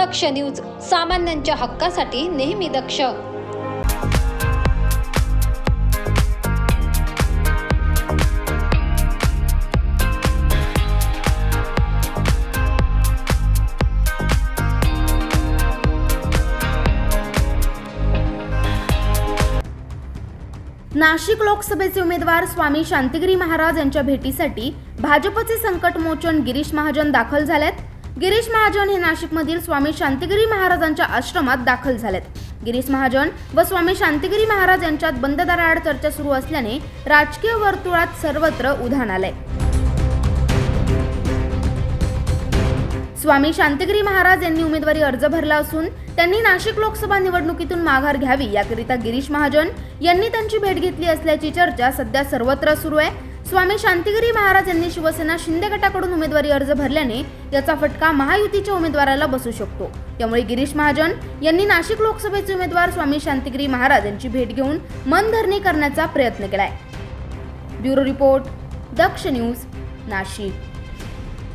दक्ष news सामान्यांच्या हक्कासाठी नेहमी दक्ष. नाशिक लोकसभेचे उमेदवार स्वामी शांतिगिरी महाराज यांच्या भेटीसाठी भाजपचे संकटमोचन गिरीश महाजन दाखल झालेत. गिरीश महाजन हे नाशिकमधील स्वामी शांतिगिरी महाराजांच्या आश्रमात दाखल झालेत. गिरीश महाजन व स्वामी शांतिगिरी महाराज यांच्यात बंद दाराआड चर्चा सुरू असल्याने राजकीय वर्तुळात सर्वत्र उधाण आलंय. स्वामी शांतिगिरी महाराज यांनी उमेदवारी अर्ज भरला असून त्यांनी नाशिक लोकसभा निवडणुकीतून माघार घ्यावी याकरिता गिरीश महाजन यांनी त्यांची भेट घेतली असल्याची चर्चा सध्या सर्वत्र सुरू आहे. स्वामी शांतिगिरी महाराज यांनी शिवसेना शिंदे गटाकडून उमेदवारी अर्ज भरल्याने याचा फटका महायुतीच्या उमेदवाराला बसू शकतो. त्यामुळे गिरीश महाजन यांनी नाशिक लोकसभेचे उमेदवार स्वामी शांतिगिरी महाराज यांची भेट घेऊन मनधरणी करण्याचा प्रयत्न केलाय. Bureau report Daksh news Nashik.